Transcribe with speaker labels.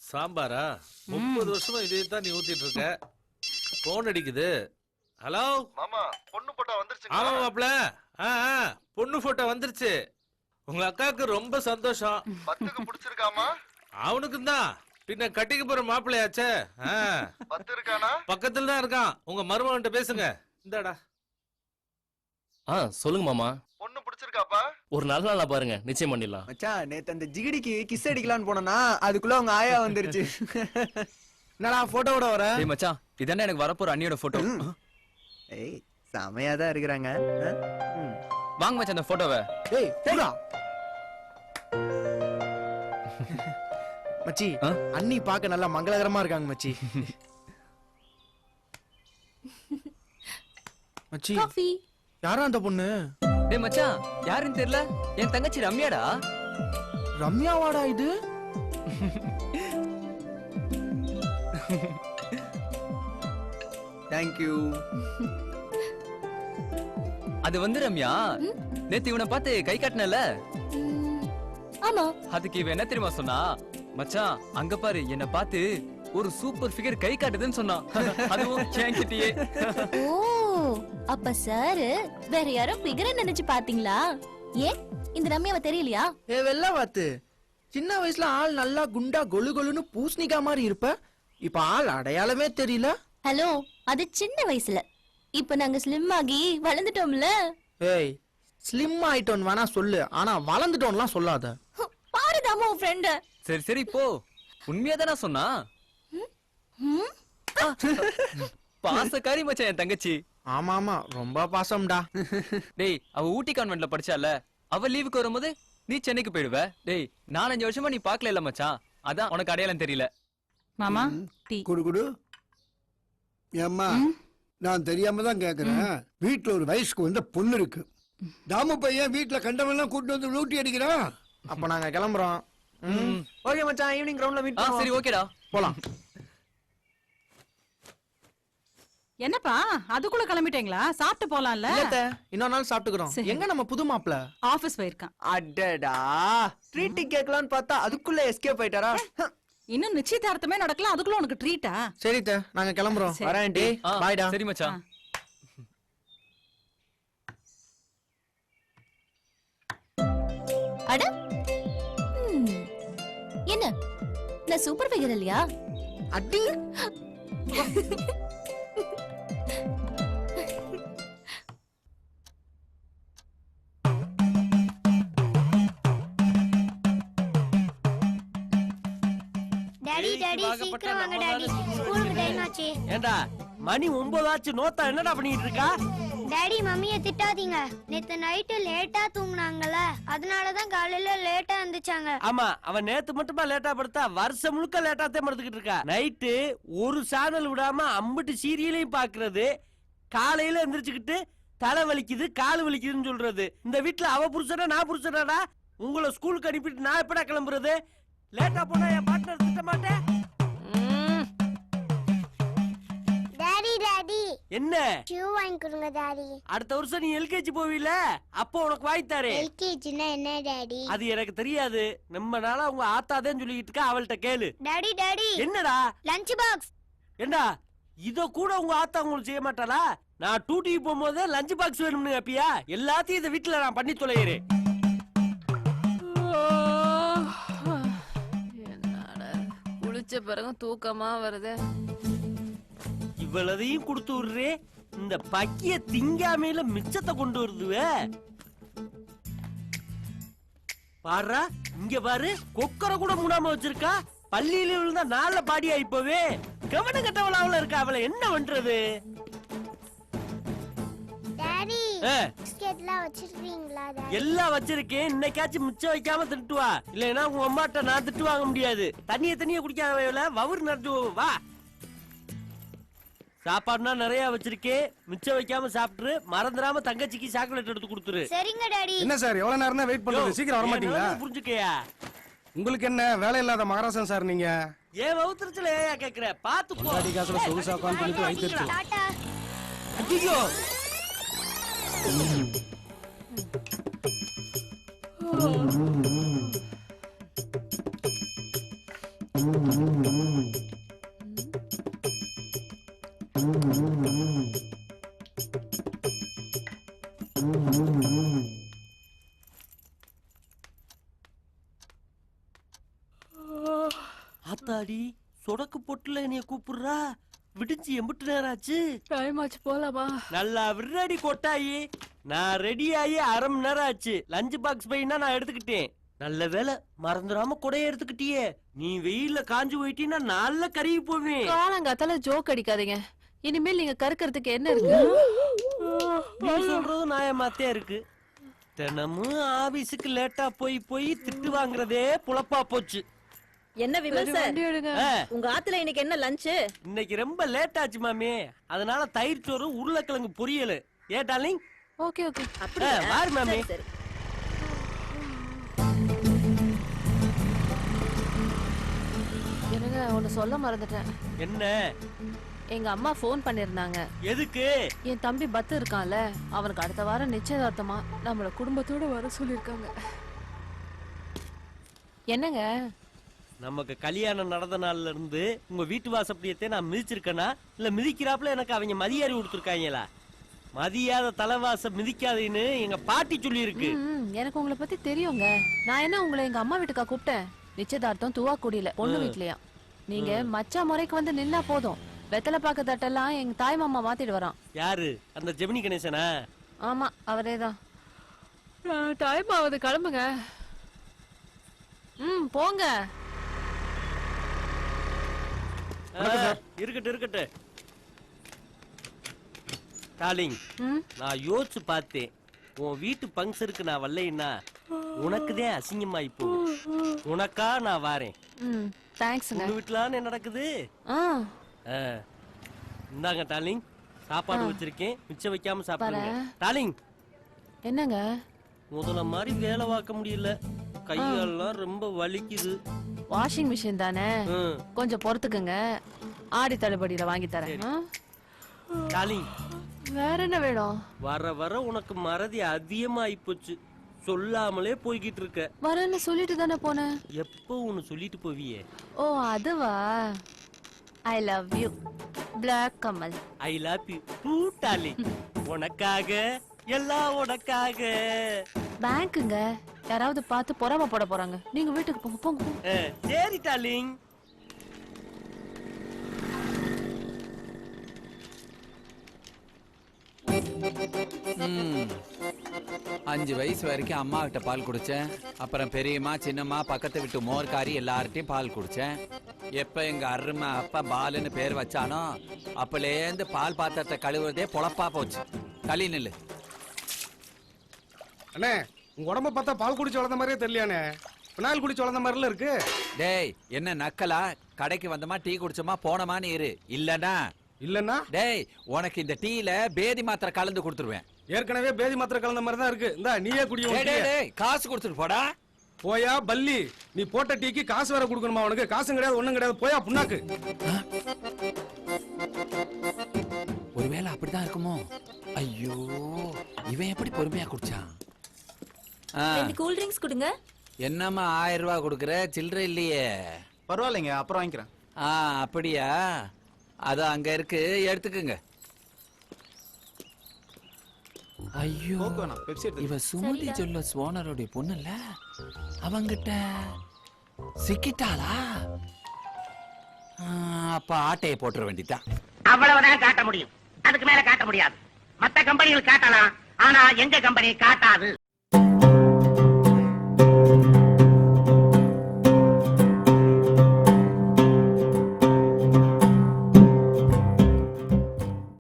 Speaker 1: சாம்பாரா? முப்பது வருஷமா இதே தான் நீ ஊத்திட்டு இருக்க போன் அடிக்குது. ஹலோ
Speaker 2: மாமா பொண்ணு போட்டா வந்துருச்சுங்க.
Speaker 1: ஆமா மாப்ள ஆ ஆ, பொண்ணு போட்டோ வந்துருச்சு. உங்க அக்காவுக்கு ரொம்ப சந்தோஷம்.
Speaker 2: பத்துக்கு பிடிச்சிருக்காமா?
Speaker 1: அவனுக்கும் தான். பின்ன கட்டிக்க போற மாப்பிள்ளையாச்சே? ஆ,
Speaker 2: பத்து இருக்கானா
Speaker 1: பக்கத்துல தான் இருக்கான். உங்க மருமகன்ட்ட பேசுங்க. இந்தாடா.
Speaker 3: ஆ சொல்லுங்க மாமா.
Speaker 2: பொண்ணு பிடிச்சிருக்காப்பா?
Speaker 3: ஒரு நல்ல நாளா பாருங்க. நிச்சயம் பண்ணிடலாம்.
Speaker 4: மச்சான் நேத்து அந்த ஜிகிடிக்கு கிஸ் அடிக்கலாம்னு போனனா அதுக்குள்ள உங்க ஆயா வந்துருச்சு.
Speaker 5: என்னடா போட்டோவோட வர?
Speaker 6: டேய் மச்சான் இதானே எனக்கு வரப்போற அண்ணியோட போட்டோ
Speaker 4: ஏய் செமையா தான் இருக்கிறாங்க.
Speaker 6: வாங்க மச்சான் அந்த போட்டோவை
Speaker 5: டேய் போடா. மச்சி
Speaker 6: ஆ?
Speaker 5: அண்ணி பார்க்க நல்லா மங்களகரமா இருக்காங்க மச்சி. மச்சி
Speaker 7: காஃபி.
Speaker 5: யாரா அந்த பொண்ணு?
Speaker 6: டேய் மச்சான் யாருன்னு தெரியல? என் தங்கச்சி ரம்யாடா.
Speaker 5: ரம்யாவாடா இது?
Speaker 4: Thank you.
Speaker 6: அது வந்து ரம்யா. நேத்து இவனை பார்த்து கை காட்டினல
Speaker 7: ஆமா.
Speaker 6: அதுக்கு இவன் என்ன தெரியுமா சொன்னா? மச்சான் அங்க பாரு என்ன பார்த்து ஒரு சூப்பர் ஃபிகர் கை காட்டுதுன்னு சொன்னான். அதுவும் என்கிட்டயே.
Speaker 7: ஓ அப்ப சார் வேற யாரோ பிகர நினைச்சு பாத்தீங்களா ஏன் இந்த ரம்யாவை தெரியலையா?
Speaker 5: ஏ வெள்ள வாத்து. சின்ன வயசுல ஆள் நல்லா குண்டா கொலு கொலுன்னு பூசணிக்கா மாதிரி இருப்ப. இப்ப ஆள் அடையாளமே தெரியல.
Speaker 7: ஹலோ அது சின்ன வயசுல. இப்ப நாங்க ஸ்லிம் ஆகி வளர்ந்துட்டோம்ல.
Speaker 5: ஏய் ஸ்லிம் ஆயிட்டோன்னு வேணா சொல்லு. ஆனா வளர்ந்துட்டோம்லாம் சொல்லாத.
Speaker 7: பாருதாமா உன் ஃப்ரெண்ட
Speaker 6: சரி சரி போ. உண்மையா தானே சொன்னா பாசக்காரி மச்சான் என் தங்கச்சி.
Speaker 5: ஆமா ஆமா ரொம்ப பாசம்டா.
Speaker 6: டேய் அவ ஊட்டி கான்வென்ட்ல படிச்சால அவ லீவுக்கு வரும்போது நீ சென்னைக்கு போயிடுவ. டேய் நாலஞ்சு வருஷமா நீ பாக்கல இல்ல மச்சான். அதான் உனக்கு அடையாளம் தெரியல.
Speaker 8: மாமா டீ.
Speaker 9: குடு குடு. ஏம்மா நான் தெரியாம தான் கேக்குறேன். வீட்ல ஒரு வயசுக்கு வந்த பொண்ணு இருக்கு. தாமு பையன் வீட்ல கண்டவெல்லாம் கூட்டு வந்து லூட்டி அடிக்கிறான்.
Speaker 5: அப்ப நாங்க கிளம்புறோம். ம்.
Speaker 4: ஓகே மச்சான். ஈவினிங் கிரவுண்ட்ல மீட்
Speaker 6: ஆ சரி ஓகேடா.
Speaker 5: போலாம்.
Speaker 8: என்னப்பா? அதுக்குள்ள கிளம்பிட்டீங்களா? சாப்பிட்டு போலாம்ல?
Speaker 5: இல்ல இன்னொரு நாள் சாப்பிட்டுக்கிறோம். எங்க நம்ம புது மாப்பிள?
Speaker 8: ஆபீஸ் போயிருக்கான்.
Speaker 4: அடடா. ட்ரீட் கேட்கலாம்னு பார்த்தா அதுக்குள்ள எஸ்கேப் ஆயிட்டாரா?
Speaker 8: இன்னும் நிச்சயதார்த்தமே நடக்கல. அதுக்குள்ள உனக்கு ட்ரீட்டா
Speaker 5: சரி அத்தை, நாங்க கிளம்புறோம். வரேன் டி பாய்டா.
Speaker 6: சரி மச்சான்.
Speaker 7: அட என்ன? நான் சூப்பர் ஃபிகர் இல்லையா?
Speaker 5: அடி.
Speaker 10: டாடி டாடி சீக்கிரம் வாங்க டாடி ஸ்கூலுக்கு டைம் ஆச்சு.
Speaker 11: ஏண்டா? மணி ஒன்பதாச்சு நோத்தா என்னடா பண்ணிட்டு இருக்கா
Speaker 10: டாடி மம்மிய திட்டாதீங்க. நேத்து நைட்டு லேட்டா தூங்குனாங்கல்ல அதனால தான் காலையில லேட்டா எந்திரிச்சாங்க.
Speaker 11: ஆமா அவன் நேத்து மட்டுமா லேட்டா படுத்தா வருஷம் முழுக்க லேட்டா தான் படுத்துக்கிட்டு இருக்கா. நைட்டு ஒரு சேனல் விடாம அம்பிட்டு சீரியலையும் பாக்குறது காலையில எந்திரிச்சுக்கிட்டு தலை வலிக்குது கால் வலிக்குதுன்னு சொல்றது. இந்த வீட்ல அவ புருஷனா நான் புருஷனாடா? உங்களை ஸ்கூலுக்கு அனுப்பிட்டு நான் எப்படா கிளம்புறது? லேட்டா போனா என் பார்ட்னர் திட்ட மாட்டேன் என்ன?
Speaker 10: ஷூ வாங்கி கொடுங்க டாடி
Speaker 11: அடுத்த வருஷம் நீ எல்கேஜி போவீல அப்போ உனக்கு வாங்கி தரேன்.
Speaker 10: எல்கேஜினா என்ன டாடி
Speaker 11: அது எனக்கு தெரியாது. நம்ம நாளா உங்க ஆத்தாதான் சொல்லிக்கிட்டு இருக்கா அவள்கிட்ட கேளு.
Speaker 10: டாடி டாடி
Speaker 11: என்னடா?
Speaker 10: லஞ்ச் பாக்ஸ்
Speaker 11: ஏண்டா? இத கூட உங்க ஆத்தா உங்களுக்கு செய்ய மாட்டாளா? நான் டூட்டிக்கு போகும்போது லஞ்ச் பாக்ஸ் வேணும்னு கேப்பியா? எல்லாத்தையும் இந்த வீட்டுல நான் பண்ணி தொலைகிறேன்.
Speaker 12: என்னடா? குளிச்ச பிறகு தூக்கமா வருது.
Speaker 11: இவ்வளதையும் கொடுத்து விடுறே. இந்த பக்கிய திங்காமையில மிச்சத்தை கொண்டு வருதுவே. பாருடா இங்க பாரு கொக்கரை கூட மூடாம வச்சிருக்கா. பள்ளியில விழுந்தா நாள பாடி ஆயிப்போவே. கவனம் கட்டவளாவில் இருக்கா? அவளை என்ன பண்றது? எல்லாம் வச்சிருக்கேன். இன்னைக்காச்சும் மிச்சம் வைக்காம திட்டு வா இல்லைன்னா உங்க அம்மாட்ட நான் திட்டு வாங்க முடியாது. தண்ணிய தண்ணிய குடிக்காத நிறைஞ்சு போகும். வா. சாப்பாடுனா நிறைய வச்சிருக்கேன் மிச்சம் வைக்காம சாப்பிட்டுரு. மறந்துடாம தங்கச்சிக்கு சாக்லேட் எடுத்து கொடுத்துரு.
Speaker 10: சரிங்க டாடி.
Speaker 5: என்ன சார் எவ்வளவு நேரம் தான் வெயிட் பண்றது சீக்கிரம் வர மாட்டீங்களா
Speaker 11: புரிஞ்சுக்கையா?
Speaker 5: உங்களுக்கு என்ன வேலை இல்லாத மகாராசன் சார் நீங்க?
Speaker 11: ஏன் வவுத்துருச்சுல ஏயா கேக்குற? பாத்து போ.
Speaker 10: டாட்டா.
Speaker 11: ஐயோ. ஆத்தாடி சொடக்கு பொட்டுல என்னைய கூப்பிடுறா? விடிஞ்சு எம்பிட்டு நேரம் ஆச்சு
Speaker 12: டைம் ஆச்சு போலாமா?
Speaker 11: நல்லா விருடி கொட்டாயி. நான் ரெடி ஆகி அரை மணி நேரம் ஆச்சு. லஞ்ச் பாக்ஸ் பையனா நான் எடுத்துக்கிட்டேன். நல்ல வேலை மறந்துடாம கொடைய எடுத்துக்கிட்டியே. நீ வெயில்ல காஞ்சு போயிட்டீன்னா நல்ல கருகி போவேன்.
Speaker 12: காலங்காத்தால ஜோக் அடிக்காதீங்க. இனிமேல் நீங்க கருக்கிறதுக்கு என்ன இருக்கு?
Speaker 11: நீ சொல்றதும் நியாயமாத்தே இருக்கு. தினமும் ஆபீஸுக்கு லேட்டா போய் போய் திட்டு வாங்குறதே புலப்பா போச்சு.
Speaker 8: என்ன
Speaker 12: சரி, எடுங்க
Speaker 11: ஆ,
Speaker 8: உங்க ஆத்துல இன்னைக்கு என்ன லஞ்சு
Speaker 11: இன்னைக்கு ரொம்ப லேட் ஆச்சு மாமி. அதனால தயிர் சோறு உருளைக்கிழங்கு பொரியல். ஏ டார்லிங்
Speaker 12: ஓகே ஓகே.
Speaker 11: வாரு மாமி.
Speaker 12: என்னங்க ஒன்னு சொல்ல மறந்துட்டேன்.
Speaker 11: என்ன?
Speaker 12: எங்க அம்மா ஃபோன் பண்ணிருந்தாங்க.
Speaker 11: எதுக்கு?
Speaker 12: என் தம்பி பத்து இருக்கான்ல அவனுக்கு அடுத்த வாரம் நிச்சயதார்த்தமா நம்மள குடும்பத்தோட வர சொல்லிருக்காங்க. என்னங்க?
Speaker 11: நமக்கு கல்யாணம் நடந்த நாள்ல இருந்து உங்க வீட்டு வாசப்படியத்தை நான் மிதிச்சிருக்கேனா? இல்ல மிதிக்கிறாப்புல எனக்கு அவங்க மதியாரி கொடுத்துருக்காங்களா? மதியாத தலைவாச மிதிக்காதேன்னு எங்க பாட்டி சொல்லி இருக்கு
Speaker 12: ம், எனக்கு உங்களை பத்தி தெரியுங்க. நான் என்ன உங்களை எங்க அம்மா வீட்டுக்கா கூப்பிட்டேன்? நிச்சயதார்த்தம் துவாக்குடியில பொண்ணு வீட்லயா? நீங்க மச்சா முறைக்கு வந்து நின்னா போதும். வெத்தலை பாக்க தட்டெல்லாம் எங்க தாய் மாமா மாத்திட்டு வரான்.
Speaker 11: யாரு? அந்த ஜெமினி கணேசனா?
Speaker 12: ஆமா அவரேதான். டைம் ஆகுது கிளம்புங்க. ம் போங்க.
Speaker 11: ஆ, இருக்கட்டும் இருக்கட்டும். டார்லிங் நான் யோசிச்சு பார்த்தேன். உன் வீட்டு பங்கருக்கு நான் வரலைன்னா உனக்குதான் அசிங்கமாயி போகும். உனக்கா நான் வாரேன்.
Speaker 12: ம் தேங்க்ஸுங்க
Speaker 11: உங்க என்ன நடக்குது. இந்தாங்க டார்லிங் சாப்பாடு. வச்சிருக்கேன். மிச்சம் வைக்காம சாப்பிடுங்க. டார்லிங்
Speaker 12: என்னங்க?
Speaker 11: முதல்ல மாதிரி வேலை பார்க்க முடியல. கையெல்லாம் ரொம்ப வலிக்குது.
Speaker 12: வாஷிங் மிஷின் தானே?
Speaker 11: ம்.
Speaker 12: கொஞ்சம் பொறுத்துக்குங்க. ஆடி தள்ளுபடியில வாங்கி தரேன். ஆ?
Speaker 11: டார்லிங்
Speaker 12: வேற என்ன வேணும்?
Speaker 11: வர வர உனக்கு மறதி அதிகமாயி போச்சு. சொல்லாமலே போய்கிட்டு இருக்க.
Speaker 12: வரேன்னு சொல்லிட்டு தானே போனேன்
Speaker 11: எப்போ ஒன்னு சொல்லிட்டு போவியே?
Speaker 12: ஓ அதுவா? I love you black Kamal
Speaker 11: I love you too darling உனக்காக எல்லாம் உனக்காக.
Speaker 12: பேங்க்குங்க யாராவது பார்த்து பொறாம போட போறாங்க. நீங்க வீட்டுக்கு போங்க போங்க
Speaker 11: சரி டார்லிங்
Speaker 13: ம். அஞ்சு வயசு வரைக்கும் அம்மா கிட்ட பால் குடிச்சேன். அப்புறம் பெரியம்மா சின்னம்மா பக்கத்து வீட்டு மோர்காரி எல்லார்ட்டையும் பால் குடிச்சேன். எப்ப எங்க அருமை அப்பா பாலுன்னு பேர் வச்சானோ அப்பலேந்து பால் பாத்திரத்தை கழுவுறதே பொழப்பா போச்சு. களி நில்லு.
Speaker 2: அண்ணே உங்க உடம்ப பார்த்தா பால் குடிச்சு வளர்ந்த மாதிரியே தெரியலையானே? பினால் குடிச்சு வளர்ந்த மாதிரில இருக்கு.
Speaker 13: டேய் என்ன நக்கலா? கடைக்கு வந்தமா டீ குடிச்சோமா போனமான்னு இரு. இல்லனா?
Speaker 2: இல்லன்னா
Speaker 13: டேய் உனக்கு இந்த டீல பேதி மாத்திரை கலந்து கொடுத்துருவேன்.
Speaker 2: ஏற்கனவே பேதி மாத்திரை கலந்த மாதிரி தான் இருக்கு. இந்தா நீயே குடி
Speaker 13: டேய், டேய், டேய், காசு கொடுத்துட்டு போடா.
Speaker 2: போயா பல்லி. நீ போட்ட டீக்கு காசு வேற கொடுக்கணுமா உனக்கு? காசும் கிடையாது ஒண்ணும் கிடையாது. போயா புண்ணாக்கு.
Speaker 13: ஒருவேளை அப்படிதான் இருக்குமோ? ஐயோ இவன் எப்படி பொறுமையா குடிச்சான்? ஆ,
Speaker 7: கூல் ட்ரிங்க்ஸ் கொடுங்க.
Speaker 13: என்னம்மா ஆயிரம் ரூபாய் கொடுக்குற? சில்லறை இல்லையே.
Speaker 4: பரவாயில்லைங்க அப்புறம் வாங்கிக்கிறேன்.
Speaker 13: ஆ அப்படியா? அது அங்க இருக்கு. எடுத்துக்குங்க. ஐயோ
Speaker 4: பெப்சி
Speaker 13: இவ சுமதி சொல்ல ஓனருடைய பொண்ணு இல்ல அவங்கிட்ட சிக்கிட்டாளா? ஆ, அப்ப ஆட்டையை போட்டுற வேண்டியதான்
Speaker 11: அவ்வளவுதான் காட்ட முடியும். அதுக்கு மேல காட்ட முடியாது. மத்த கம்பெனிகள் காட்டலாம். ஆனா எங்க கம்பெனி காட்டாது.